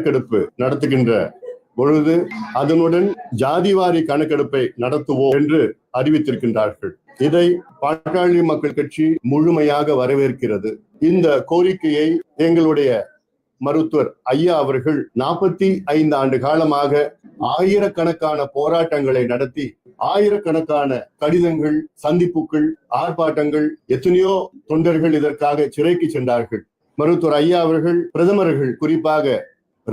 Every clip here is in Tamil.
கணக்கெடுப்பு நடத்துகின்ற பொழுது அதனுடன் ஜாதிவாரி கணக்கெடுப்பை நடத்துவோம் என்று அறிவித்திருக்கின்றார்கள். இதை பாட்டாளி மக்கள் கட்சி முழுமையாக வரவேற்கிறது. இந்த கோரிக்கையை எங்களுடைய மருத்துவர் ஐயா அவர்கள் நாற்பத்தி ஐந்து ஆண்டு காலமாக ஆயிரக்கணக்கான போராட்டங்களை நடத்தி ஆயிரக்கணக்கான கடிதங்கள் சந்திப்புகள் ஆர்ப்பாட்டங்கள் எத்தனையோ தொண்டர்கள் இதற்காக சிறைக்கு சென்றார்கள். மருத்துவர் ஐயா அவர்கள் பிரதமர்கள் குறிப்பாக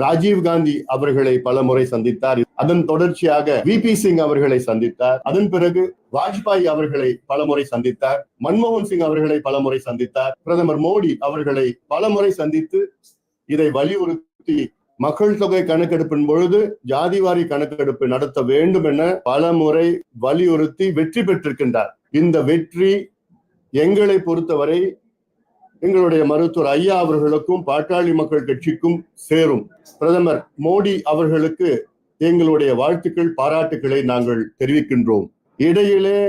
ராஜீவ் காந்தி அவர்களை பல முறை சந்தித்தார். அதன் தொடர்ச்சியாக வி பி சிங் அவர்களை சந்தித்தார். அதன் பிறகு வாஜ்பாய் அவர்களை பல முறை சந்தித்தார். மன்மோகன் சிங் அவர்களை பல முறை சந்தித்தார். பிரதமர் மோடி அவர்களை பல முறை சந்தித்து இதை வலியுறுத்தி மக்கள் தொகை கணக்கெடுப்பின் பொழுது ஜாதிவாரி கணக்கெடுப்பு நடத்த வேண்டும் என பல முறை வலியுறுத்தி வெற்றி பெற்றிருக்கின்றார். இந்த வெற்றி எங்களை பொறுத்தவரை எங்களுடைய மருத்துவர் ஐயா அவர்களுக்கும் பாட்டாளி மக்கள் கட்சிக்கும் சேரும். பிரதமர் மோடி அவர்களுக்கு எங்களுடைய வாழ்த்துக்கள் பாராட்டுக்களை நாங்கள் தெரிவிக்கின்றோம். இடையிலே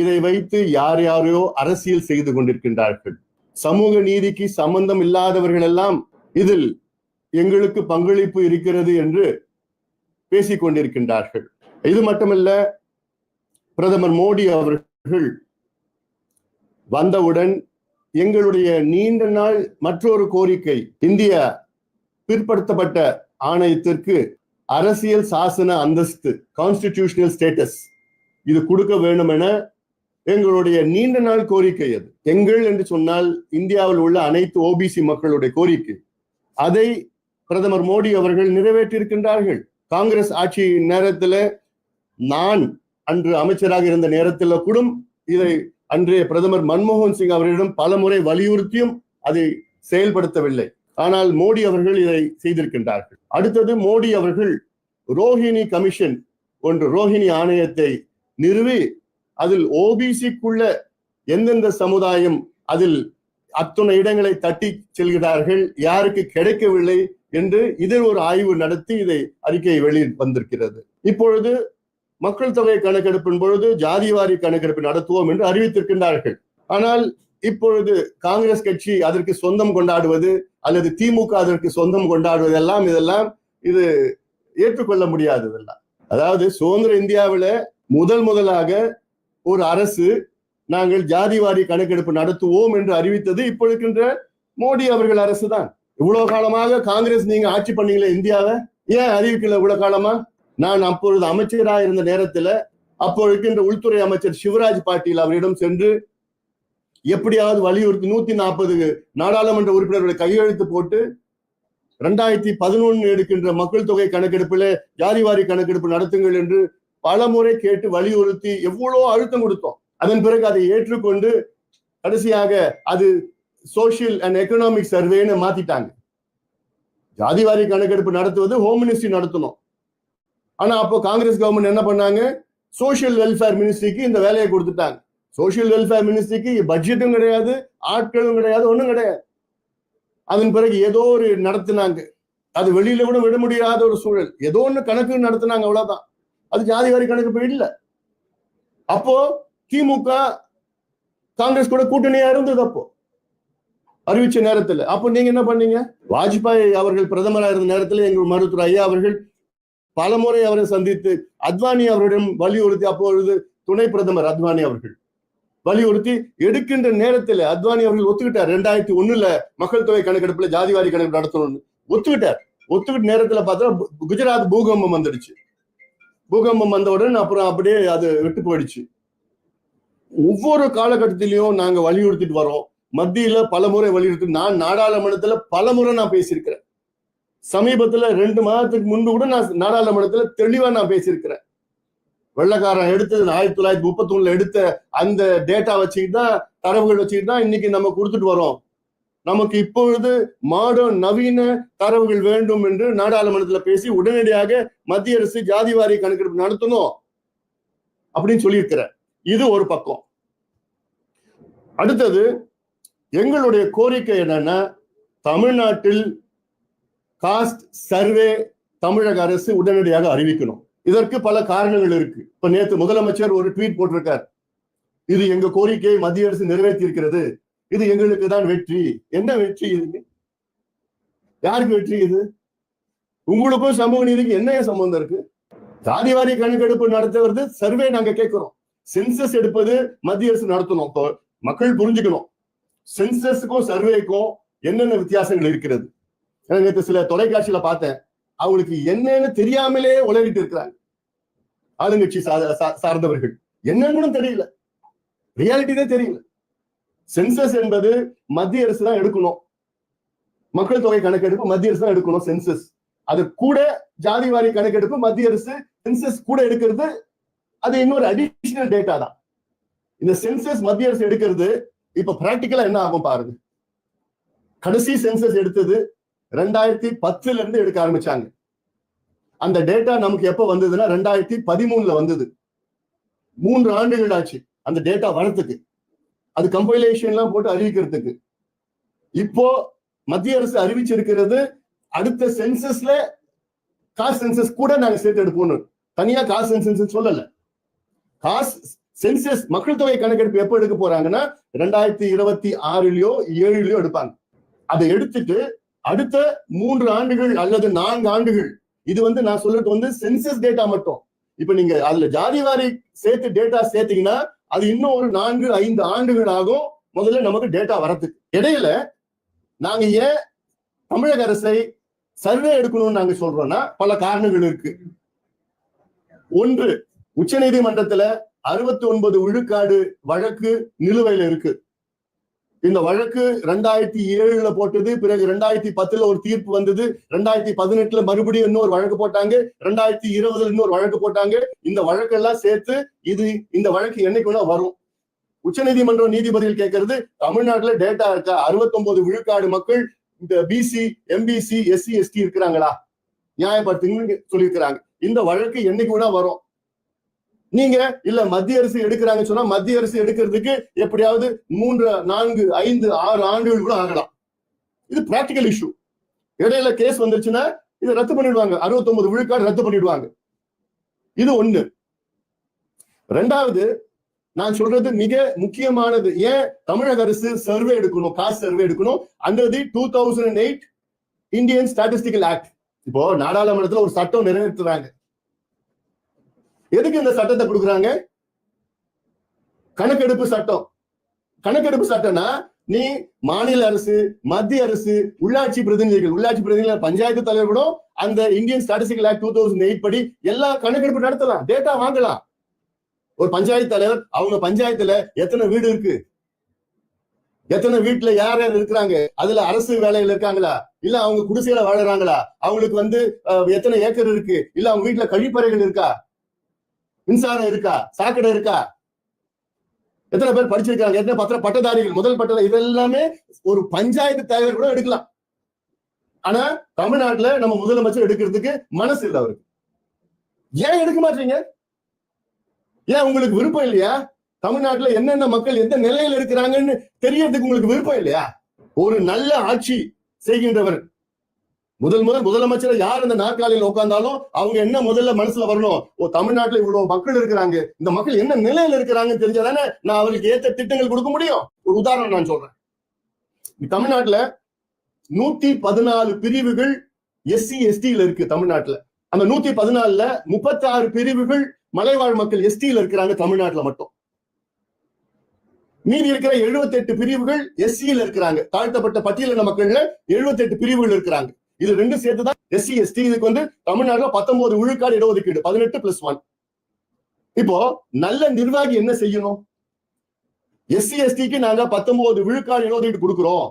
இதை வைத்து யார் யாரையோ அரசியல் செய்து கொண்டிருக்கின்றார்கள். சமூக நீதிக்கு சம்பந்தம் இல்லாதவர்கள் எல்லாம் இதில் எங்களுக்கு பங்களிப்பு இருக்கிறது என்று பேசிக் கொண்டிருக்கின்றார்கள். இது மட்டுமல்ல பிரதமர் மோடி அவர்கள் வந்தவுடன் எங்களுடைய நீண்ட நாள் மற்றொரு கோரிக்கை இந்திய பிற்படுத்தப்பட்ட ஆணையத்திற்கு அரசியல் சாசன அந்தஸ்து கான்ஸ்டிடியூஷனல் ஸ்டேட்டஸ் இது கொடுக்க வேண்டும் என எங்களுடைய நீண்ட நாள் கோரிக்கை அது. எங்கள் என்று சொன்னால் இந்தியாவில் உள்ள அனைத்து ஓபிசி மக்களுடைய கோரிக்கை. அதை பிரதமர் மோடி அவர்கள் நிறைவேற்றியிருக்கின்றார்கள். காங்கிரஸ் ஆட்சி நேரத்தில் நான் அன்று அமைச்சராக இருந்த நேரத்தில் கூட இதை அன்றைய பிரதமர் மன்மோகன் சிங் அவர்களிடம் பல முறை வலியுறுத்தியும் அதை செயல்படுத்தவில்லை. ஆனால் மோடி அவர்கள் இதை செய்திருக்கின்றார்கள். அடுத்தது மோடி அவர்கள் ரோஹிணி கமிஷன் ஒன்று ரோஹிணி ஆணையத்தை நிறுவி அதில் ஓபிசிக்குள்ள எந்தெந்த சமுதாயம் அதில் அத்துணை இடங்களை தட்டி செல்கிறார்கள் யாருக்கு கிடைக்கவில்லை என்று இதில் ஒரு ஆய்வு நடத்தி இதை அறிக்கையை வெளியில் வந்திருக்கிறது. இப்பொழுது மக்கள் தொகை கணக்கெடுப்பின் பொழுது ஜாதிவாரி கணக்கெடுப்பு நடத்துவோம் என்று அறிவித்திருக்கின்றார்கள். ஆனால் இப்பொழுது காங்கிரஸ் கட்சி அதற்கு சொந்தம் கொண்டாடுவது அல்லது திமுக அதற்கு சொந்தம் கொண்டாடுவது எல்லாம் இதெல்லாம் இது ஏற்றுக்கொள்ள முடியாததெல்லாம் அதாவது சுதந்திர இந்தியாவில முதல் முதலாக ஒரு அரசு நாங்கள் ஜாதிவாரி கணக்கெடுப்பு நடத்துவோம் என்று அறிவித்தது இப்போ இருக்கின்ற மோடி அவர்கள் அரசு தான் இவ்வளவு காலமாக காங்கிரஸ் நீங்க ஆட்சி பண்ணீங்களே இந்தியாவை? ஏன் அறிவிக்கல இவ்வளவு காலமா? நான் அப்பொழுது அமைச்சராக இருந்த நேரத்துல அப்போ இருக்கின்ற உள்துறை அமைச்சர் சிவராஜ் பாட்டீல் அவரிடம் சென்று எப்படியாவது வலியுறுத்தி நூத்தி நாற்பது நாடாளுமன்ற உறுப்பினர்களை கையெழுத்து போட்டு ரெண்டாயிரத்தி பதினொன்னு எடுக்கின்ற மக்கள் தொகை கணக்கெடுப்புல ஜாதிவாரி கணக்கெடுப்பு நடத்துங்கள் என்று பல முறை கேட்டு வலியுறுத்தி எவ்வளோ அழுத்தம் கொடுத்தோம். அதன் பிறகு அதை ஏற்றுக்கொண்டு கடைசியாக அது சோசியல் அண்ட் எக்கனாமிக் சர்வேன்னு மாத்திட்டாங்க. ஜாதிவாரி கணக்கெடுப்பு நடத்துவது ஹோம் மினிஸ்ட்ரி நடத்தணும். ஆனா அப்போ காங்கிரஸ் கவர்மெண்ட் என்ன பண்ணாங்க? சோசியல் வெல்ஃபேர் மினிஸ்ட்ரிக்கு இந்த வேலையை கொடுத்துட்டாங்க. சோசியல் வெல்ஃபேர் மினிஸ்ட்ரிக்கு பட்ஜெட்டும் கிடையாது ஆட்களும் கிடையாது ஒன்றும் கிடையாது. அதன் பிறகு ஏதோ ஒரு நடத்தினாங்க. அது வெளியில கூட விட முடியாத ஒரு சூழல். ஏதோ ஒன்று கணக்கு நடத்தினாங்க அவ்வளவுதான். அது ஜாதி வாரி கணக்கு இல்லை. அப்போ திமுக காங்கிரஸ் கூட கூட்டணியா இருந்தது அப்போ. அறிவிச்ச நேரத்துல. அப்போ நீங்க என்ன பண்ணீங்க? வாஜ்பாய் அவர்கள் பிரதமராக இருந்த நேரத்தில் எங்கள் மருத்துவர் ஐயா அவர்கள் பல முறை அவரை சந்தித்து அத்வானி அவரிடம் வலியுறுத்தி அப்பொழுது துணை பிரதமர் அத்வானி அவர்கள் வலியுறுத்தி எடுக்கின்ற நேரத்தில் அத்வானி அவர்கள் ஒத்துக்கிட்டார். ரெண்டாயிரத்தி ஒண்ணுல மக்கள் தொகை கணக்கெடுப்புல ஜாதிவாரி கணக்கு நடத்தணும்னு ஒத்துக்கிட்டார். ஒத்துக்கிட்ட நேரத்துல பார்த்தா குஜராத் பூகம்பம் வந்துடுச்சு. பூகம்பம் வந்தவுடன் அப்புறம் அப்படியே அது விட்டு போயிடுச்சு. ஒவ்வொரு காலகட்டத்திலையும் நாங்க வலியுறுத்திட்டு வரோம். மத்தியில பல முறை வலியுறுத்தி நான் நாடாளுமன்றத்துல பல முறை நான் பேசியிருக்கிறேன். சமீபத்துல ரெண்டு மாதத்துக்கு முன்பு கூட நான் நாடாளுமன்றத்துல தெளிவா நான் பேசியிருக்கிறேன். வெள்ளக்காரன் எடுத்தது ஆயிரத்தி தொள்ளாயிரத்தி முப்பத்தி ஒண்ணுல எடுத்த அந்த டேட்டா வச்சுக்கிட்டு தான் தரவுகள் வச்சுக்கிட்டு தான் இன்னைக்கு நம்ம கொடுத்துட்டு வரோம். நமக்கு இப்பொழுது மாடர்ன் நவீன தரவுகள் வேண்டும் என்று நாடாளுமன்றத்துல பேசி உடனடியாக மத்திய அரசு ஜாதிவாரி கணக்கெடுப்பு நடத்தணும் அப்படின்னு சொல்லியிருக்கிற இது ஒரு பக்கம். அடுத்தது எங்களுடைய கோரிக்கை என்னன்னா தமிழ்நாட்டில் காஸ்ட் சர்வே தமிழக அரசு உடனடியாக அறிவிக்கணும். இதற்கு பல காரணங்கள் இருக்கு. இப்ப நேற்று முதலமைச்சர் ஒரு ட்வீட் போட்டிருக்கார். இது எங்க கோரிக்கையை மத்திய அரசு நிறைவேற்றி இருக்கிறது இது எங்களுக்கு தான் வெற்றி. என்ன வெற்றி இது? யாருக்கு வெற்றி இது? உங்களுக்கும் சமூக நீதிக்கு என்ன சம்பந்தம் இருக்கு? ஜாதிவாரி கணக்கெடுப்பு நடத்துவது சர்வே நாங்க கேட்கிறோம். சென்சஸ் எடுப்பது மத்திய அரசு நடத்தணும். இப்போ மக்கள் புரிஞ்சுக்கணும். சென்சஸுக்கும் சர்வேக்கும் என்னென்ன வித்தியாசங்கள் இருக்கிறது? ஏன்னா நேற்று சில தொலைக்காட்சியில பார்த்தேன். அவங்களுக்கு என்னன்னு தெரியாமலே உலகிட்டு இருக்கிறாங்க. ஆளுங்கட்சி சார்ந்தவர்கள். என்னன்னு கூட தெரியல. ரியாலிட்டி தான் தெரியல. சென்சஸ் என்பது மத்திய அரசு தான் எடுக்கணும். மக்கள் தொகை கணக்கெடுப்பு மத்திய அரசு தான் எடுக்கணும் சென்சஸ் அது கூட ஜாதி வாரி கணக்கெடுப்பு மத்திய அரசு சென்சஸ் கூட எடுக்கிறது அது இன்னொரு அடிஷனல் டேட்டா தான். இந்த சென்சஸ் மத்திய அரசு எடுக்கிறது இப்ப பிராக்டிக்கலா என்ன ஆகும் பாருங்க. கடைசி சென்சஸ் எடுத்தது ரெண்டாயிரத்தி பத்துல இருந்து எடுக்க ஆரம்பிச்சாங்க. அந்த டேட்டா நமக்கு எப்ப வந்ததுன்னா ரெண்டாயிரத்தி பதிமூணுல வந்தது. மூன்று ஆண்டுகள் ஆச்சு அந்த டேட்டா வரத்துக்கு அது கம்பைலேஷன்லாம் போட்டு அறிவிக்கிறதுக்கு. இப்போ மத்திய அரசு அறிவிச்சிருக்கிறது அடுத்த சென்சஸ்ல காஸ்ட் சென்சஸ் கூட நாங்க சேர்த்து எடுப்போம் தனியா காஸ்ட் சென்சஸ் சொல்லல. காஸ்ட் சென்சஸ் மக்கள் தொகை கணக்கெடுப்பு எப்ப எடுக்க போறாங்கன்னா ரெண்டாயிரத்தி இருபத்தி ஆறுலயோ ஏழுலயோ எடுப்பாங்க. அதை எடுத்துட்டு அடுத்த மூன்று ஆண்டுகள் அல்லது நான்கு ஆண்டுகள். இது வந்து நான் சொல்றது வந்து சென்சஸ் டேட்டா மட்டும். இப்ப நீங்க அதுல ஜாதி வாரி சேர்த்து டேட்டா சேர்த்தீங்கன்னா அது இன்னும் ஒரு நான்கு ஐந்து ஆண்டுகள் ஆகும். முதல்ல நமக்கு டேட்டா வரதுக்கு இடையில நாங்க ஏன் தமிழக அரசை சர்வே எடுக்கணும்னு நாங்க சொல்றோம்னா பல காரணங்கள் இருக்கு. ஒன்று உச்ச நீதிமன்றத்துல அறுபத்தி ஒன்பது விழுக்காடு வழக்கு நிலுவையில இருக்கு. இந்த வழக்கு ரெண்டாயிரத்தி ஏழுல போட்டது பிறகு ரெண்டாயிரத்தி பத்துல ஒரு தீர்ப்பு வந்தது. ரெண்டாயிரத்தி பதினெட்டுல மறுபடியும் இன்னொரு வழக்கு போட்டாங்க. ரெண்டாயிரத்தி இருபதுல இன்னொரு வழக்கு போட்டாங்க. இந்த வழக்கெல்லாம் சேர்த்து இது இந்த வழக்கு என்னைக்குள்ள வரும்? உச்சநீதிமன்றம் நீதிபதிகள் கேட்கறது தமிழ்நாட்டுல டேட்டா இருக்கா? 69 விழுக்காடு மக்கள் இந்த பிசி எம்பிசி எஸ்சி எஸ்டி இருக்கிறாங்களா? நியாயப்படுத்துங்க சொல்லியிருக்கிறாங்க. இந்த வழக்கு என்னைக்கு கூட வரும்? நீங்க இல்ல மத்திய அரசு எடுக்கிறாங்க சொன்னா மத்திய அரசு எடுக்கிறதுக்கு எப்படியாவது மூன்று நான்கு ஐந்து ஆறு ஆண்டுகள் கூட ஆகலாம். இது பிராக்டிக்கல் இஷ்யூ இடையில கேஸ் வந்துருச்சுன்னா இதை ரத்து பண்ணிடுவாங்க. 69 விழுக்காடு ரத்து பண்ணிடுவாங்க. இது ஒண்ணு. ரெண்டாவது நான் சொல்றது மிக முக்கியமானது. ஏன் தமிழக அரசு சர்வே எடுக்கணும்? காசு சர்வே எடுக்கணும்? Under the two thousand eight Indian statistical act இப்போ நாடாளுமன்றத்துல ஒரு சட்டம் நிறைவேற்றுறாங்க. எதுக்கு இந்த சட்டத்தை கொடுக்குறாங்க? கணக்கெடுப்பு சட்டம். கணக்கெடுப்பு சட்டம்னா நீ மாநில அரசு மத்திய அரசு உள்ளாட்சி பிரதிநிதிகள் உள்ளாட்சி பிரதிநிதிகள் பஞ்சாயத்து தலைவர்களும் அந்த Indian statistical act two thousand eight படி எல்லா கணக்கெடுப்பு நடத்தலாம். டேட்டா வாங்கலாம். ஒரு பஞ்சாயத்து தலைவர் அவங்க பஞ்சாயத்துல எத்தனை வீடு இருக்கு? எத்தனை வீட்டுல யார் யார் இருக்கிறாங்க? அதுல அரசு வேலையில இருக்காங்களா? இல்ல அவங்க குடிசையில வாழறாங்களா? அவங்களுக்கு வந்து எத்தனை ஏக்கர் இருக்கு? இல்ல அவங்க வீட்டுல கழிப்பறைகள் இருக்கா? மின்சாரம் இருக்கா? சாக்கடை இருக்கா? எத்தனை பேர் படிச்சிருக்காங்க? எத்தனை பத்திர பட்டதாரிகள் முதல் பட்டத இதெல்லாமே ஒரு பஞ்சாயத்து தலைவர் கூட எடுக்கலாம். ஆனா தமிழ்நாட்டுல நம்ம முதலமைச்சர் எடுக்கிறதுக்கு மனசு இல்லை அவருக்கு. ஏன் எடுக்க மாட்டீங்க? ஏன் உங்களுக்கு விருப்பம் இல்லையா? தமிழ்நாட்டுல என்னென்ன மக்கள் எந்த நிலையில இருக்கிறாங்கன்னு தெரியறதுக்கு உங்களுக்கு விருப்பம் இல்லையா? ஒரு நல்ல ஆட்சி செய்கின்றவர் முதல் முதல் முதலமைச்சர் யார் இந்த நாற்காலியில் உட்கார்ந்தாலும் அவங்க என்ன முதல்ல மனசுல வரணும்? ஓ தமிழ்நாட்டுல இவ்வளவு மக்கள் இருக்கிறாங்க. இந்த மக்கள் என்ன நிலையில இருக்கிறாங்கன்னு தெரிஞ்சாதானே நான் அவருக்கு ஏத்த திட்டங்கள் கொடுக்க முடியும்? ஒரு உதாரணம் நான் சொல்றேன். தமிழ்நாட்டுல நூத்தி பதினாலு பிரிவுகள் எஸ்சி எஸ்டியில இருக்கு தமிழ்நாட்டுல. அந்த நூத்தி பதினாலுல முப்பத்தி ஆறு பிரிவுகள் மலைவாழ் மக்கள் எஸ்டில இருக்கிறாங்க தமிழ்நாட்டுல மட்டும். மீதி இருக்கிற 78 பிரிவுகள் எஸ்சியில் இருக்கிறாங்க. தாழ்த்தப்பட்ட பட்டியலின மக்கள்ல 78 பிரிவுகள் இருக்கிறாங்க. இது ரெண்டும் சேர்த்துதான் எஸ்சி எஸ்டி இதுக்கு வந்து தமிழ்நாட்டில் பத்தொன்பது விழுக்காடு இடஒதுக்கீடு பதினெட்டு பிளஸ் ஒன் இப்போ நல்ல நிர்வாகி என்ன செய்யணும்? எஸ்சி எஸ்டிக்கு நாங்க 19 விழுக்காடு இடஒதுக்கீடு கொடுக்கிறோம்.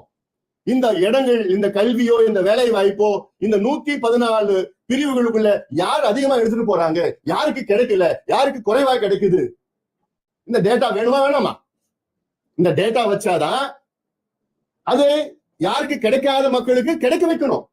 இந்த இடங்கள் இந்த கல்வியோ இந்த வேலை வாய்ப்போ இந்த நூத்தி பதினாலு பிரிவுகளுக்குள்ள யார் அதிகமா எடுத்துட்டு போறாங்க? யாருக்கு கிடைக்கல? யாருக்கு குறைவா கிடைக்குது? இந்த டேட்டா வேணுமா வேணாமா? இந்த டேட்டா வச்சாதான் அது யாருக்கு கிடைக்காத மக்களுக்கு கிடைக்க வைக்கணும்.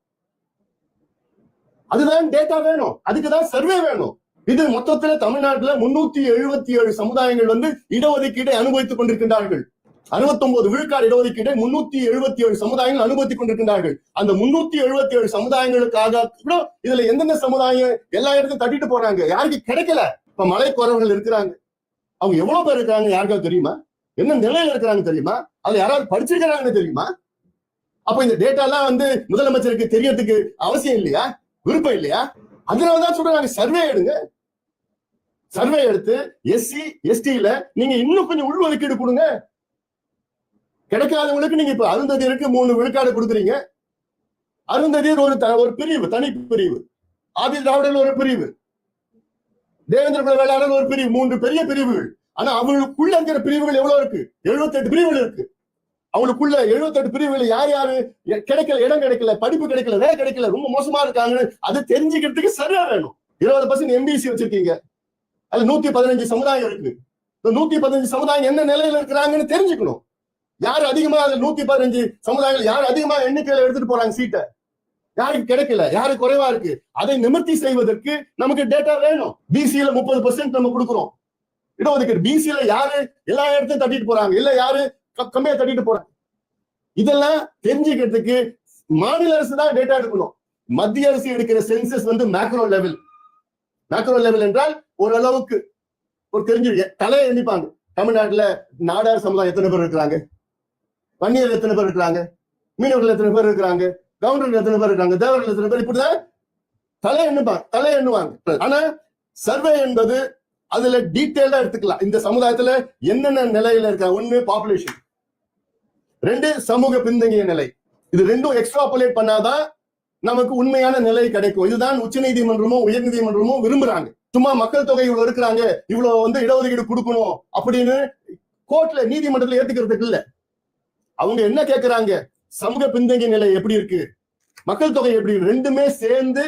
அதுதான் டேட்டா வேணும். அதுக்குதான் சர்வே வேணும். இது மொத்தத்துல தமிழ்நாட்டுல முன்னூத்தி எழுபத்தி ஏழு சமுதாயங்கள் வந்து இடஒதுக்கீட்டை அனுபவித்துக் கொண்டிருக்கின்றார்கள். 69 விழுக்காடு இடஒதுக்கீட்டை முன்னூத்தி எழுபத்தி ஏழு சமுதாயங்கள் அனுபவித்துக் கொண்டிருக்கின்றார்கள். அந்த முன்னூத்தி எழுபத்தி ஏழு சமுதாயங்களுக்காக கூட இதுல எந்தெந்த சமுதாயம் எல்லா இடத்தையும் தட்டிட்டு போறாங்க? யாருக்கு கிடைக்கல? இப்ப மலை குறவர்கள் இருக்கிறாங்க. அவங்க எவ்வளவு பேர் இருக்காங்க யாருக்காவது தெரியுமா? என்ன நிலையில இருக்கிறாங்க தெரியுமா? அதுல யாராவது படிச்சிருக்கிறாங்கன்னு தெரியுமா? அப்ப இந்த டேட்டா எல்லாம் வந்து முதலமைச்சருக்கு தெரியறதுக்கு அவசியம் இல்லையா? விருப்பம் இல்லையா? அதனாலதான் சொல்றாங்க சர்வே எடுங்க. சர்வே எடுத்து எஸ்சி எஸ்டில நீங்க இன்னும் கொஞ்சம் உள்ஒதுக்கீடு கொடுங்க. கிடைக்காதவங்களுக்கு நீங்க இப்ப அருந்ததியருக்கு மூணு விழுக்காடு கொடுக்குறீங்க. அருந்ததியர் ஒரு த- ஒரு பிரிவு தனி பிரிவு ஆதி திராவிடர் ஒரு பிரிவு. தேவேந்திர குல வேளாளர் ஒரு பிரிவு. மூன்று பெரிய பிரிவுகள். ஆனா அவங்களுக்குள்ள இருக்கிற பிரிவுகள் எவ்வளவு இருக்கு? 78 பிரிவுகள் இருக்கு. அவங்களுக்குள்ள 78 பிரிவுகள் யார் யாரு? கிடைக்கல இடம் கிடைக்கல படிப்பு கிடைக்கல வேலை கிடைக்கல ரொம்ப மோசமா இருக்காங்கன்னு அதை தெரிஞ்சுக்கிறதுக்கு சரியா வேணும். இருபது பர்சன்ட் எம்பிசி வச்சிருக்கீங்க. அதுல நூத்தி பதினஞ்சு சமுதாயம் இருக்கு இந்த நூத்தி பதினஞ்சு சமுதாயம் என்ன நிலையில இருக்கிறாங்கன்னு தெரிஞ்சுக்கணும். யார் அதிகமா அதுல நூத்தி பதினஞ்சு சமுதாயங்கள் யார் அதிகமா எண்ணிக்கையில எடுத்துட்டு போறாங்க சீட்டை யாருக்கு கிடைக்கல யாரு குறைவா இருக்கு? அதை நிமிர்த்தி செய்வதற்கு நமக்கு டேட்டா வேணும். பிசியில முப்பது பர்சன்ட் நம்ம கொடுக்குறோம். இடஒதுக்கீடு. பிசியில யாரு எல்லா இடத்தையும் தட்டிட்டு போறாங்க. இல்ல யாரு கம்மியா தட்டிட்டு போறாங்க இதெல்லாம் தெரிஞ்சுக்கிறதுக்கு மாநில அரசு தான் டேட்டா எடுக்கணும். மத்திய அரசு எடுக்கிற சென்சஸ் வந்து மேக்ரோ லெவல் மேக்ரோ லெவல் என்றால் ஓரளவுக்கு ஒரு தெரிஞ்சு தலையை எண்ணிப்பாங்க. தமிழ்நாட்டுல நாடார் சமுதாயம் எத்தனை பேர் இருக்கிறாங்க? வன்னியர் எத்தனை பேர் இருக்கிறாங்க? மீனவர்கள் எத்தனை பேர் இருக்கிறாங்க? கவுண்டர்கள் எத்தனை பேர் இருக்காங்க தேவர்கள் எத்தனை பேர்? இப்படிதான் தலை எண்ணுப்பாங்க. தலை எண்ணுவாங்க. ஆனா சர்வே என்பது அதுல டீட்டெயிலா எடுத்துக்கலாம். இந்த சமுதாயத்துல என்னென்ன நிலையில இருக்காங்க ஒண்ணு பாப்புலேஷன் ரெண்டு சமூக பின்தங்கிய நிலை. இது ரெண்டும் எக்ஸ்ட்ராபுலேட் பண்ணாதான் நமக்கு உண்மையான நிலை கிடைக்கும். இதுதான் உச்சநீதிமன்றமும் உயர்நீதிமன்றமும் விரும்புறாங்க. சும்மா மக்கள் தொகை இவ்வளவு இருக்கிறாங்க இவ்வளவு வந்து இடஒதுக்கீடு கொடுக்கணும் அப்படின்னு கோர்ட்ல நீதிமன்றத்துல ஏத்துக்கிறதுக்கு இல்ல. அவங்க என்ன கேக்குறாங்க? சமூக பின்தங்கிய நிலை எப்படி இருக்கு? மக்கள் தொகை எப்படி இருக்கு? ரெண்டுமே சேர்ந்து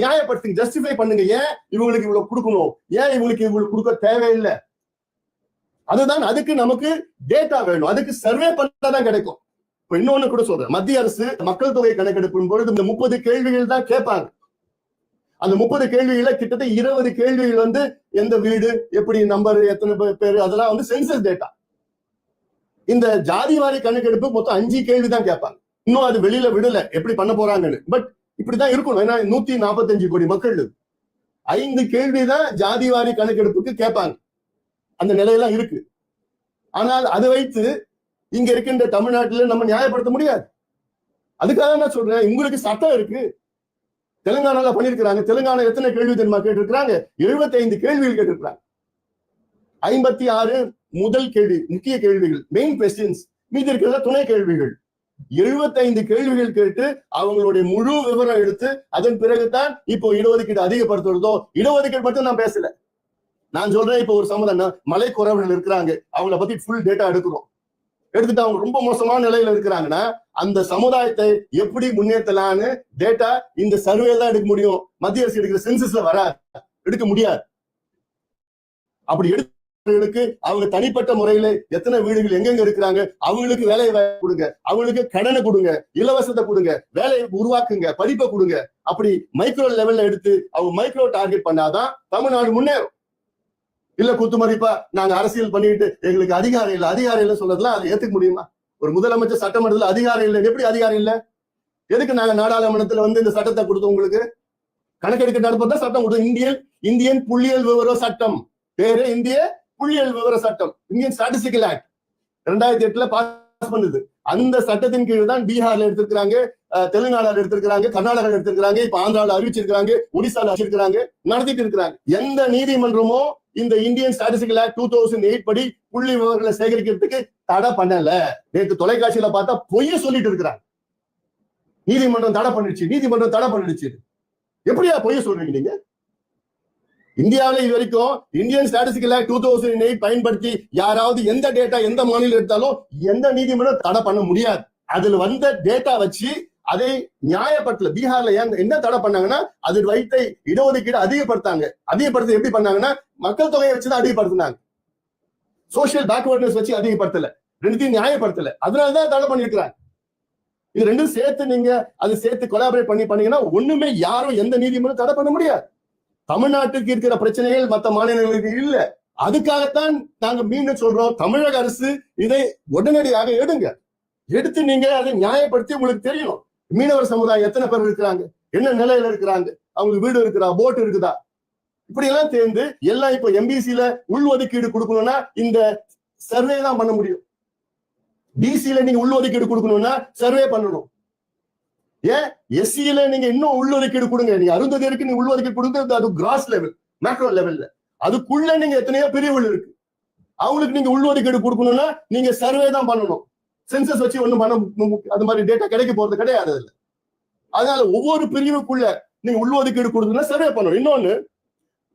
நியாயப்படுத்துங்க ஜஸ்டிஃபை பண்ணுங்க. ஏன் இவங்களுக்கு இவ்வளவு கொடுக்கணும்? ஏன் இவங்களுக்கு இவ்வளவு கொடுக்க தேவையில்லை? அதுதான் அதுக்கு நமக்கு டேட்டா வேணும். அதுக்கு சர்வே பண்ணாதான் கிடைக்கும். இப்ப இன்னொன்னு கூட சொல்றேன். மத்திய அரசு மக்கள் தொகை கணக்கெடுப்பின் பொழுது இந்த முப்பது கேள்விகள் தான் கேட்பாங்க. அந்த முப்பது கேள்விகள கிட்டத்தட்ட இருபது கேள்விகள் வந்து எந்த வீடு எப்படி நம்பர் எத்தனை பேர் பேரு அதெல்லாம் வந்து சென்சஸ் டேட்டா இந்த ஜாதி வாரி கணக்கெடுப்பு மொத்தம் அஞ்சு கேள்வி தான் கேட்பாங்க. இன்னும் அது வெளியில விடல. எப்படி பண்ண போறாங்கன்னு. பட் இப்படிதான் இருக்கணும். ஏன்னா நூத்தி நாற்பத்தஞ்சு கோடி மக்கள். ஐந்து கேள்விதான் ஜாதி வாரி கணக்கெடுப்புக்கு கேட்பாங்க. அந்த நிலையெல்லாம் இருக்கு. ஆனால் அதை வைத்து இங்க இருக்கின்ற தமிழ்நாட்டுல நம்ம நியாயப்படுத்த முடியாது. அதுக்காக நான் சொல்றேன் உங்களுக்கு சட்டம் இருக்கு. தெலுங்கானால பண்ணிருக்கிறாங்க தெலுங்கானா எத்தனை கேள்வி தெரியுமா கேட்டிருக்கிறாங்க? 75 கேள்விகள் கேட்டிருக்கிறாங்க. ஐம்பத்தி ஆறு முதல் கேள்வி முக்கிய கேள்விகள் மெயின் கொஸ்டின்ஸ் மீதி இருக்கிறத துணை கேள்விகள். 75 கேள்விகள் கேட்டு அவங்களுடைய முழு விவரம் எடுத்து அதன் பிறகுதான் இப்போ இடஒதுக்கீடு அதிகப்படுத்துறதோ இடஒதுக்கீடு மட்டும் நான் பேசல. நான் சொல்றேன் இப்போ ஒரு சமுதாயம் மலை குறவர்கள் இருக்கிறாங்க. அவங்கள பத்தி ஃபுல் டேட்டா எடுக்கிறோம் எடுத்துட்டு அவங்க ரொம்ப மோசமான நிலையில இருக்கிறாங்கன்னா அந்த சமுதாயத்தை எப்படி முன்னேற்றலான்னு டேட்டா இந்த சர்வே தான் எடுக்க முடியும். மத்திய அரசு எடுக்கிற சென்சஸ்ல வராது. எடுக்க முடியாது. அப்படி அவர்களுக்கு அவங்க தனிப்பட்ட முறையில எத்தனை வீடுகள் எங்கெங்க இருக்கிறாங்க அவங்களுக்கு வேலை வாய்ப்பு கொடுங்க. அவங்களுக்கு கடனை கொடுங்க இலவசத்தை கொடுங்க வேலையை உருவாக்குங்க படிப்பை கொடுங்க. அப்படி மைக்ரோ லெவல்ல எடுத்து அவங்க மைக்ரோ டார்கெட் பண்ணாதான் தமிழ்நாடு முன்னேறும். இல்ல குத்துமதிப்பா நாங்க அரசியல் பண்ணிட்டு எங்களுக்கு அதிகாரம் இல்லை அதிகாரம் இல்லை சொல்றதுலாம் அதை ஏத்துக்க முடியுமா? ஒரு முதலமைச்சர் சட்டமன்றத்துல அதிகாரம் இல்லை எப்படி அதிகாரம் இல்ல? எதுக்கு நாங்க நாடாளுமன்றத்துல வந்து இந்த சட்டத்தை கொடுத்தோம் உங்களுக்கு? கணக்கெடுக்க நடப்பதான் சட்டம் கொடுத்தோம். இந்தியன் இந்தியன் புள்ளியல் விவர சட்டம். பேரு இந்திய புள்ளியியல் விவர சட்டம் இந்தியன் ஸ்டாட்டிஸ்டிக்கல் ஆக்ட் ரெண்டாயிரத்தி எட்டுல பாஸ் பண்ணுது. அந்த சட்டத்தின் கீழ் தான் பீகார்ல எடுத்திருக்கிறாங்க தெலுங்கானால எடுத்திருக்கிறாங்க கர்நாடகால எடுத்திருக்கிறாங்க இப்ப ஆந்திரால அறிவிச்சிருக்காங்க ஒடிசால அறிவிச்சிருக்காங்க நடத்திட்டு இருக்கிறாங்க. எந்த நீதிமன்றமோ இந்த Indian statistical act two thousand eight படி புள்ளி விவரங்களை சேகரிக்கிறதுக்கு தடை பண்ணல. நேற்று தொலைக்காட்சியில பார்த்தா பொய்ய சொல்லிட்டு இருக்கிறாங்க. நீதிமன்றம் தடை பண்ணிடுச்சு நீதிமன்றம் தடை பண்ணிடுச்சு. எப்படியா பொய்ய சொல்றீங்க நீங்க? இந்தியாவில இது வரைக்கும் Indian statistical act two thousand eight பயன்படுத்தி யாராவது எந்த டேட்டா எந்த மாநிலம் எடுத்தாலும் எந்த நீதிமன்றம் தடை பண்ண முடியாது. அதுல வந்த டேட்டா வச்சு அதை நியாயப்படுத்தல. பீகார்ல ஏன் என்ன தடை பண்ணாங்கன்னா அது வயிற்றை இடஒதுக்கீடு அதிகப்படுத்தாங்க. அதிகப்படுத்த எப்படி பண்ணாங்கன்னா மக்கள் தொகையை வச்சுதான் அதிகப்படுத்தினாங்க. சோசியல் பேக்வர்ட்னஸ் வச்சு அதிகப்படுத்தல. ரெண்டுத்தையும் நியாயப்படுத்தல. அதனாலதான் தடை பண்ணிருக்கிறாங்க இது ரெண்டும் சேர்த்து நீங்க அது சேர்த்து கொலாபரேட் பண்ணி பண்ணீங்கன்னா ஒண்ணுமே யாரும் எந்த நீதிமன்றம் தடை பண்ண முடியாது. தமிழ்நாட்டுக்கு இருக்கிற பிரச்சனைகள் மத்த மாநிலங்களுக்கு இல்ல. அதுக்காகத்தான் நாங்க மீண்டும் சொல்றோம் தமிழக அரசு இதை உடனடியாக எடுங்க. எடுத்து நீங்க அதை நியாயப்படுத்தி உங்களுக்கு தெரியணும். மீனவர் சமுதாயம் எத்தனை பேர் இருக்கிறாங்க? என்ன நிலையில இருக்கிறாங்க? அவங்களுக்கு வீடு இருக்குதா? போட் இருக்குதா? இப்படி எல்லாம் சேர்ந்து எல்லாம் இப்ப எம்பிசில உள் ஒதுக்கீடு கொடுக்கணும்னா இந்த சர்வே தான் பண்ண முடியும். பிசியில நீங்க உள் ஒதுக்கீடு கொடுக்கணும்னா சர்வே பண்ணணும். ஏன் எஸ்சியில நீங்க இன்னும் உள்ளொதுக்கீடு கொடுங்க. நீங்க அருந்ததியருக்கு நீங்க உள்ளொதுக்கீடு கொடுங்க. அது கிராஸ் லெவல் மேக்ரோ லெவல்ல அதுக்குள்ள நீங்க எத்தனையோ பிரிவுகள் இருக்கு. அவங்களுக்கு நீங்க உள்ளொதுக்கீடு கொடுக்கணும்னா நீங்க சர்வே தான் பண்ணணும். சென்சஸ் வச்சு ஒண்ணும் பண்ண அது மாதிரி டேட்டா கிடைக்க போறது கிடையாது அதுல. அதனால ஒவ்வொரு பிரிவுக்குள்ள நீங்க உள்ளொதுக்கீடு கொடுத்தீங்கன்னா சர்வே பண்ணணும். இன்னொன்னு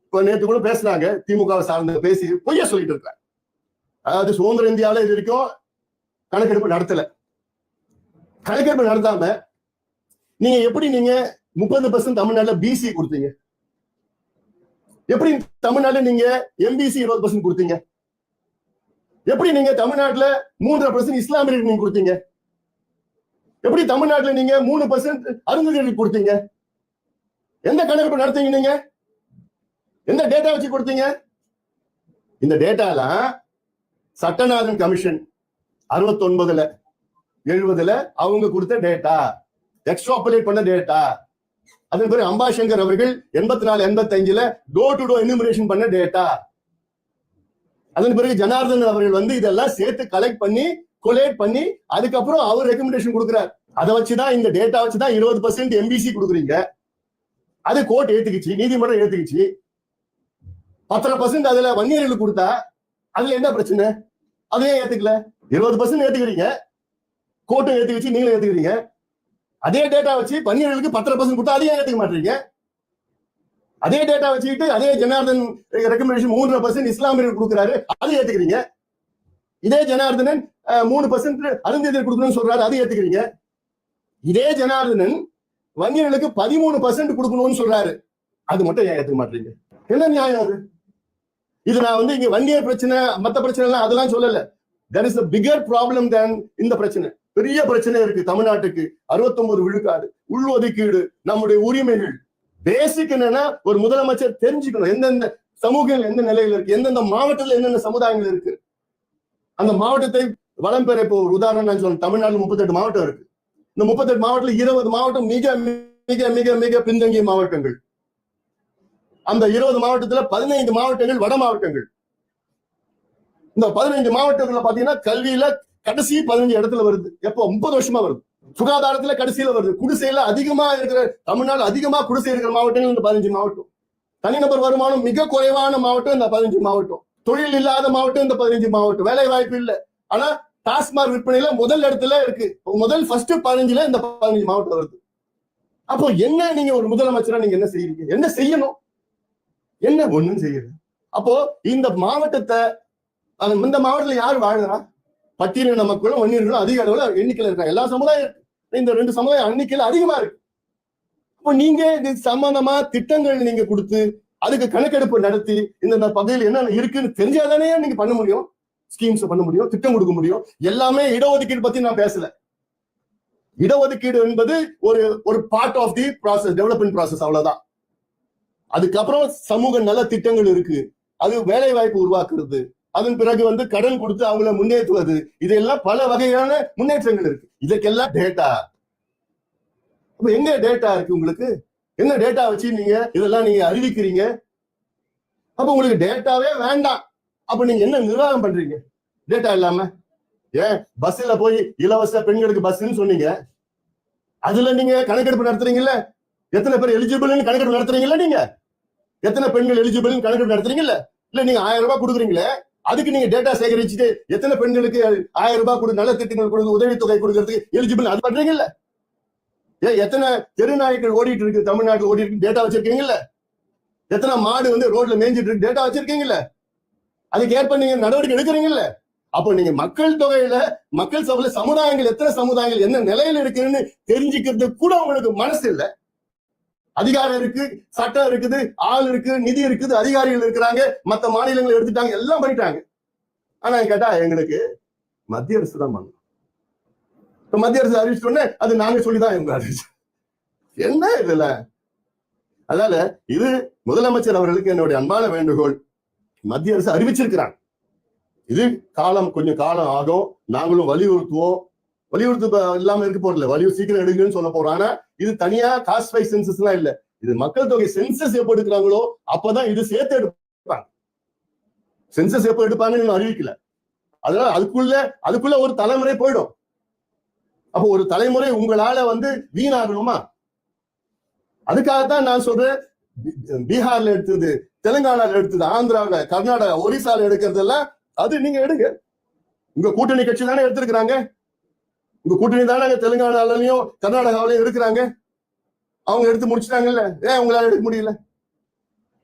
இப்போ நேத்து கூட பேசுனாங்க திமுகவை சார்ந்த பேசி பொய்ய சொல்லிட்டு இருக்காங்க. அதாவது சுதந்திர இந்தியாவில இது வரைக்கும் கணக்கெடுப்பு நடத்தல. கணக்கெடுப்பு நடத்தாம நீங்க எப்படி நீங்க முப்பது பர்சன்ட் தமிழ்நாடுல பிசி கொடுத்தீங்க? எப்படி தமிழ்நாடுல நீங்க எம்பிசி இருபது பர்சன்ட் கொடுத்தீங்க? எப்படி நீங்க தமிழ்நாட்டுல மூன்றரை பர்சன்ட் இஸ்லாமியர்களுக்கு நீங்க கொடுத்தீங்க? எப்படி தமிழ்நாட்டுல நீங்க மூணு பர்சன்ட் அருந்ததிகளுக்கு கொடுத்தீங்க? எந்த கணக்கெடுப்பு நடத்தீங்க நீங்க? எந்த டேட்டா வச்சு கொடுத்தீங்க? இந்த டேட்டால சட்டநாதன் கமிஷன் அறுபத்தொன்பதுல எழுபதுல அவங்க கொடுத்த டேட்டா எக்ஸ்ட்ராபுலேட் பண்ண டேட்டா அதன் பிறகு அம்பாசங்கர் அவர்கள் எண்பத்தி நாலு எண்பத்தி அஞ்சுல டோர் டு டோர் எனுமரேஷன் பண்ண டேட்டா அதன் பிறகு ஜனார்தன் அவர்கள் வந்து இதெல்லாம் சேர்த்து கலெக்ட் பண்ணி கொலேட் பண்ணி அதுக்கப்புறம் அவர் ரெக்கமெண்டேஷன் கொடுக்குறார். அதை வச்சுதான் இந்த டேட்டா வச்சுதான் இருபது பர்சன்ட் எம்பிசி கொடுக்குறீங்க. அது கோர்ட் ஏத்துக்குச்சு நீதிமன்றம் ஏத்துக்குச்சு. பத்தரை பர்சன்ட் அதுல வன்னியர்களுக்கு கொடுத்தா அதுல என்ன பிரச்சனை? அதையே ஏத்துக்கல. இருபது பர்சன்ட் ஏத்துக்கிறீங்க. கோர்ட்டும் ஏத்துக்கிச்சு நீங்களும் ஏத்துக்கிறீங்க. அதே டேட்டா வச்சு வன்னியர்களுக்கு பத்தரை பர்சன்ட் கொடுத்தா அதையே ஏற்றுக்க மாட்டீங்க? அதே டேட்டா வச்சுக்கிட்டு அதே ஜனார்தன் ரெக்கமெண்டேஷன் மூன்றரை பர்சன்ட் இஸ்லாமியர்கள் கொடுக்குறாரு அதை ஏத்துக்கிறீங்க. இதே ஜனார்தனன் மூணு பர்சன்ட் அருந்ததியர் கொடுக்கணும்னு சொல்றாரு அதை ஏத்துக்கிறீங்க. இதே ஜனார்தனன் வன்னியர்களுக்கு பதிமூணு பர்சன்ட் கொடுக்கணும்னு சொல்றாரு அது மட்டும் ஏன் ஏத்துக்க மாட்டீங்க? என்ன நியாயம் அது? இது நான் வந்து இங்க வன்னியர் பிரச்சனை மத்த பிரச்சனை எல்லாம் அதெல்லாம் சொல்லல. There is a bigger problem than இந்த பிரச்சனை. பெரிய பிரச்சனை இருக்கு தமிழ்நாட்டுக்கு. 69 விழுக்காடு. உள்ஒதுக்கீடு நம்முடைய உரிமைகள். பேசிக் என்னன்னா ஒரு முதலமைச்சர் தெரிஞ்சுக்கணும். எந்தெந்த சமூகங்கள் எந்த நிலையில இருக்கு? எந்தெந்த மாவட்டத்துல என்னென்ன சமுதாயங்கள் இருக்கு? அந்த மாவட்டத்தை வளம் பெற இப்போ ஒரு உதாரணம் நான் சொல்றேன் தமிழ்நாட்டில் முப்பத்தெட்டு மாவட்டம் இருக்கு. இந்த முப்பத்தெட்டு மாவட்டத்துல இருபது மாவட்டம் மிக மிக மிக மிக பின்தங்கிய மாவட்டங்கள். அந்த இருபது மாவட்டத்துல பதினைந்து மாவட்டங்கள் வட மாவட்டங்கள். இந்த பதினைந்து மாவட்டத்துல பாத்தீங்கன்னா கல்வியில கடைசி பதினஞ்சு இடத்துல வருது. எப்போ? முப்பது வருஷமா வருது. சுகாதாரத்துல கடைசியில வருது. குடிசையில அதிகமா இருக்கிற தமிழ்நாடு அதிகமா குடிசை இருக்கிற மாவட்டங்கள் இந்த பதினஞ்சு மாவட்டம். தனிநபர் வருமானம் மிக குறைவான மாவட்டம் இந்த பதினஞ்சு மாவட்டம். தொழில் இல்லாத மாவட்டம் இந்த பதினஞ்சு மாவட்டம். வேலை வாய்ப்பு இல்ல. ஆனா டாஸ்மாக் விற்பனையில முதல் இடத்துல இருக்கு. முதல் ஃபர்ஸ்ட் பதினஞ்சுல இந்த பதினஞ்சு மாவட்டம் வருது. அப்போ என்ன நீங்க ஒரு முதலமைச்சரா நீங்க என்ன செய்யறீங்க என்ன செய்யணும்? என்ன ஒண்ணும் செய்யறது அப்போ இந்த மாவட்டத்தை இந்த மாவட்டத்துல யார் வாழ்றா? பட்டியலின மக்களும் வன்னியர்களும் அதிக அளவுல எண்ணிக்கையில இருக்காங்க. எல்லா சமுதாயம் இந்த ரெண்டு சமுதாயம் எண்ணிக்கையில அதிகமா இருக்கு. இப்போ நீங்க இது சம்பந்தமா திட்டங்கள் நீங்க கொடுத்து அதுக்கு கணக்கெடுப்பு நடத்தி இந்த பகுதியில் என்னென்ன இருக்குன்னு தெரிஞ்சாதானே நீங்க பண்ண முடியும். ஸ்கீம்ஸ் பண்ண முடியும் திட்டம் கொடுக்க முடியும். எல்லாமே இடஒதுக்கீடு பத்தி நான் பேசல. இடஒதுக்கீடு என்பது ஒரு ஒரு part of the process development process அவ்வளவுதான். அதுக்கப்புறம் சமூக நல திட்டங்கள் இருக்கு. அது வேலை வாய்ப்பு உருவாக்குறது. அதன் பிறகு வந்து கடன் கொடுத்து அவங்கள முன்னேற்றுவது. இதெல்லாம் பல வகையான முன்னேற்றங்கள் இருக்கு. இதுக்கெல்லாம் டேட்டா அப்ப எங்க டேட்டா இருக்கு உங்களுக்கு? என்ன டேட்டா வச்சு நீங்க இதெல்லாம் நீங்க அறிவிக்கிறீங்க? அப்ப உங்களுக்கு டேட்டாவே வேண்டாம். அப்ப நீங்க என்ன நிர்வாகம் பண்றீங்க? டேட்டா இல்லாம. ஏன்? பஸ்ல போய் இலவச பெண்களுக்கு பஸ்ன்னு சொன்னீங்க. அதுல நீங்க கணக்கெடுப்பு நடத்துறீங்கல்ல? எத்தனை பேர் எலிஜிபிள்னு கணக்கெடுப்பு நடத்துறீங்கல்ல நீங்க? எத்தனை பெண்கள் எலிஜிபிள்னு கணக்கெடுப்பு நடத்துறீங்கல்ல? இல்ல நீங்க ஆயிரம் ரூபாய் கொடுக்குறீங்களே? அதுக்கு நீங்க டேட்டா சேகரிச்சுட்டு எத்தனை பெண்களுக்கு ஆயிரம் ரூபாய் கொடு நல திட்டங்கள் கொடுங்க உதவித்தொகை கொடுக்கறதுக்கு எலிஜிபிள் அது பண்றீங்கல்ல? ஏன் எத்தனை தெருநாய்கள் ஓடிட்டு இருக்கு தமிழ்நாட்டில் ஓடிட்டு இருக்கு டேட்டா வச்சிருக்கீங்கல்ல? எத்தனை மாடு வந்து ரோட்ல மேய்ஞ்சிட்டு இருக்கு டேட்டா வச்சிருக்கீங்கல்ல? அதுக்கு ஏற்ப நீங்க நடவடிக்கை எடுக்கிறீங்கல்ல? அப்போ நீங்க மக்கள் தொகையில மக்கள் சபையில சமுதாயங்கள் எத்தனை சமுதாயங்கள் என்ன நிலையில இருக்குன்னு தெரிஞ்சுக்கிறது கூட உங்களுக்கு மனசு இல்லை. அதிகாரம் இருக்கு சட்டம் இருக்குது ஆள் இருக்கு நிதி இருக்குது அதிகாரிகள் இருக்கிறாங்க மத்த மாநிலங்கள் எடுத்துட்டாங்க எல்லாம் பண்ணிட்டாங்க. ஆனா கேட்டா எங்களுக்கு மத்திய அரசு தான் பண்ணணும். இப்ப மத்திய அரசு அறிவிச்சோடனே அது நாங்க சொல்லிதான் இவங்க அறிவிச்சு. என்ன இதுல? அதனால இது முதலமைச்சர் அவர்களுக்கு என்னுடைய அன்பான வேண்டுகோள். மத்திய அரசு அறிவிச்சிருக்கிறாங்க. இது காலம் கொஞ்சம் காலம் ஆகும். நாங்களும் வலியுறுத்துவோம். வலியுறுத்து இல்லாம இருக்க போறதில்ல. வலியுறு சீக்கிரம் எடுங்கன்னு சொல்ல போறோம். ஆனா இது தனியா காஸ்ட் வைஸ் சென்சஸ் எல்லாம் இல்ல. இது மக்கள் தொகை சென்சஸ் எப்போ எடுக்கிறாங்களோ அப்பதான் இது சேர்த்து எடுப்பாங்க. சென்சஸ் எப்போ எடுப்பாங்கன்னு இன்னும் அறிவிக்கல. அதனால அதுக்குள்ள அதுக்குள்ள ஒரு தலைமுறை போயிடும். அப்போ ஒரு தலைமுறை உங்களால வந்து வீணாகணுமா? அதுக்காகத்தான் நான் சொல்றேன். பீகார்ல எடுத்தது தெலுங்கானால எடுத்தது ஆந்திராவில கர்நாடகா ஒரிசால எடுக்கிறதெல்லாம் அது நீங்க எடுங்க. உங்க கூட்டணி கட்சி தானே எடுத்திருக்கிறாங்க. உங்க கூட்டணி தானே தெலுங்கானாலையும் கர்நாடகாவிலையும் இருக்கிறாங்க அவங்க எடுத்து முடிச்சிட்டாங்கல்ல? ஏன் அவங்களால எடுக்க முடியல?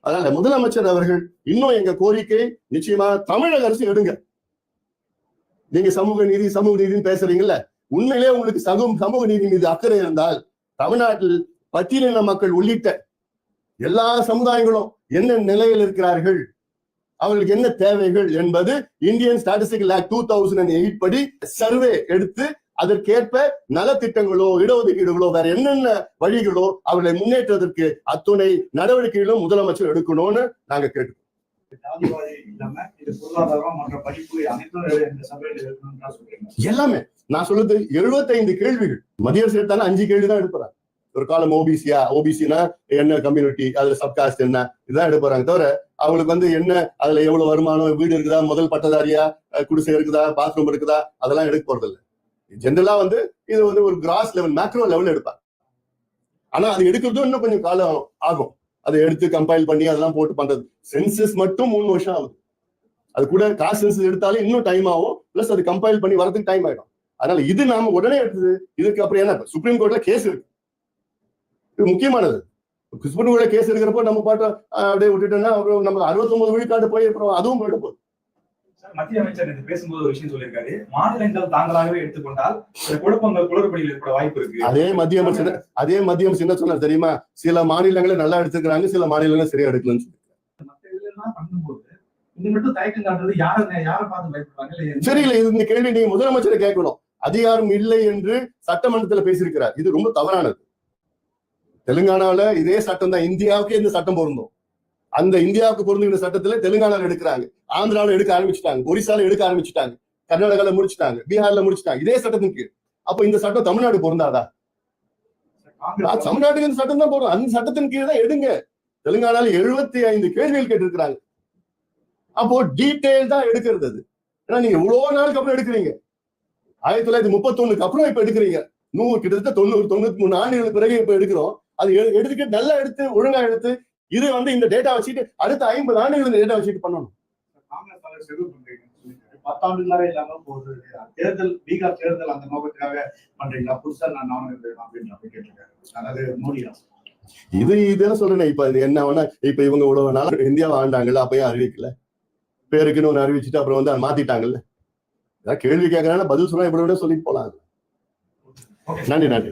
அதனால முதலமைச்சர் அவர்கள் இன்னும் எங்க கோரிக்கை நிச்சயமா தமிழக அரசு எடுங்க. நீங்க சமூக நீதி சமூக நீதினு பேசுறீங்கல்ல உண்மையிலே உங்களுக்கு சமூக சமூக நீதி மீது அக்கறை இருந்தால் தமிழ்நாட்டில் பட்டியலின மக்கள் உள்ளிட்ட எல்லா சமுதாயங்களும் என்ன நிலையில் இருக்கிறார்கள்? அவர்களுக்கு என்ன தேவைகள் என்பது Indian statistical act two thousand eight படி சர்வே எடுத்து அதற்கேற்ப நலத்திட்டங்களோ இடஒதுக்கீடுகளோ வேற என்னென்ன வழிகளோ அவர்களை முன்னேற்றுவதற்கு அத்துணை நடவடிக்கைகளும் முதலமைச்சர் எடுக்கணும்னு நாங்க கேட்டு ஜாதிவாதி இல்லாம இது பொருளாதாரம் மற்ற படிப்பு அனைத்தும் இந்த சபையில் இருக்கணும்னு சொல்றீங்க. எல்லாமே. நான் சொல்றது 75 கேள்விகள். மத்திய அரசு எடுத்தாலும் அஞ்சு கேள்வி தான் எடுப்பாங்க ஒரு காலம் ஓபிசியா ஓபிசினா என்ன கம்யூனிட்டி அதுல சப்காஸ்ட் என்ன? இதான் எடுப்பாங்க தவிர அவங்களுக்கு வந்து என்ன அதுல எவ்வளவு வருமானம் வீடு இருக்குதா? முதல் பட்டதாரியா? குடிசை இருக்குதா? பாத்ரூம் இருக்குதா? அதெல்லாம் எடுக்க போறது இல்ல ஜென்ரலா வந்து இது வந்து ஒரு கிராஸ் லெவல் மேக்ரோ லெவல் எடுப்பாங்க ஆனா அது எடுக்கிறதும் இன்னும் கொஞ்சம் காலம் ஆகும். அதை எடுத்து கம்பைல் பண்ணி அதெல்லாம் போட்டு பண்றது. சென்சஸ் மட்டும் மூணு வருஷம் ஆகுது. அது கூட காசு சென்சஸ் எடுத்தாலே இன்னும் டைம் ஆகும். பிளஸ் அது கம்பைல் பண்ணி வரதுக்கு டைம் ஆயிடும். அதனால இது நாம உடனே எடுத்தது இதுக்கு அப்புறம் என்ன? சுப்ரீம் கோர்ட்ல கேஸ் இருக்கு. இது முக்கியமானது. சுப்ரீம் கோர்ட்ல கேஸ் இருக்கிறப்போ நம்ம பாட்டு அப்படியே விட்டுட்டோம்னா அப்புறம் நம்ம 69 விழுக்காடு போய் அப்புறம் அதுவும் போயிட போகுது. மத்திய அமைச்சர் நேற்று பேசும்போது ஒரு விஷயம் சொல்லியிருக்காரு. மாநிலங்கள் தாங்களாகவே எடுத்துக்கொண்டால் சில குழப்பங்கள் குளறுபடியில் ஏற்பட வாய்ப்பு இருக்கு. அதே மத்திய அமைச்சர் அதே மத்திய அமைச்சர் என்ன சொன்னார் தெரியுமா? சில மாநிலங்களை நல்லா எடுத்துக்கிறாங்க சில மாநிலங்களை சரியா எடுக்கலன்னு சொல்லி. இது மட்டும் தயக்கம் காட்டுறது யார யாரை பார்த்து பயப்படுவாங்க? இல்ல எந்த- சரியில்லை இது இந்த கேள்வி நீங்க முதலமைச்சரை கேட்கணும். அதிகாரம் இல்லை என்று சட்டமன்றத்துல பேசியிருக்கிறார். இது ரொம்ப தவறானது. தெலுங்கானாவுல இதே சட்டம் தான் இந்தியாவுக்கே இந்த சட்டம் பொருந்தும். அந்த இந்தியாவுக்கு பொருந்துகிற சட்டத்துல தெலுங்கானால எடுக்கிறாங்க. ஆந்திரால எடுக்க ஆரம்பிச்சுட்டாங்க ஒரிசால எடுக்க ஆரம்பிச்சுட்டாங்க கர்நாடகால முடிச்சுட்டாங்க பீகார்ல முடிச்சுட்டாங்க இதே சட்டத்தின் கீழ் அப்ப இந்த சட்டம் தமிழ்நாடு பொருந்தாதா? தமிழ்நாட்டுக்கு இந்த சட்டம் தான் போடும் அந்த சட்டத்தின் கீழ் தான் எடுங்க. தெலுங்கானால எழுபத்தி ஐந்து கேள்விகள் கேட்டிருக்கிறாங்க. அப்போ டீடைல் தான் எடுக்கிறது அது. ஏன்னா நீங்க இவ்வளவு நாளுக்கு அப்புறம் எடுக்கிறீங்க. ஆயிரத்தி தொள்ளாயிரத்தி முப்பத்தி அப்புறம் இப்ப எடுக்கிறீங்க. நூறு கிட்டத்தட்ட தொண்ணூறு தொண்ணூத்தி மூணு ஆண்டுகளுக்கு பிறகு இப்ப எடுக்கிறோம். அது எடு- எடுத்துக்கிட்டு நல்லா எடுத்து ஒழுங்கா எடுத்து இது வந்து இந்த டேட்டா வச்சுட்டு அடுத்த ஐம்பது ஆண்டுகள் இந்த டேட்டா வச்சுட்டு பண்ணணும். காங்கிரஸ் பத்தாண்டுகளாவே இல்லாம போகுது. தேர்தல் பீகார் தேர்தல் அந்த நோக்கத்துக்காக பண்றீங்களா? புதுசா நான் நாமினேட் இருக்கேன் அப்படின்னு கேட்டிருக்காரு. அதாவது மோடி இது இதெல்லாம் சொல்றேன் இப்ப இது என்ன வேணா இப்ப இவங்க இவ்வளவு நாள் இந்தியாவை ஆண்டாங்கல்ல அப்பயும் அறிவிக்கல. பேருக்குன்னு ஒரு அறிவிச்சுட்டு அப்புறம் வந்து அதை மாத்திட்டாங்கல்ல. ஏதாவது கேள்வி கேட்கறாங்க பதில் சொன்னா இப்படி விட சொல்லிட்டு போலாம். நன்றி நன்றி.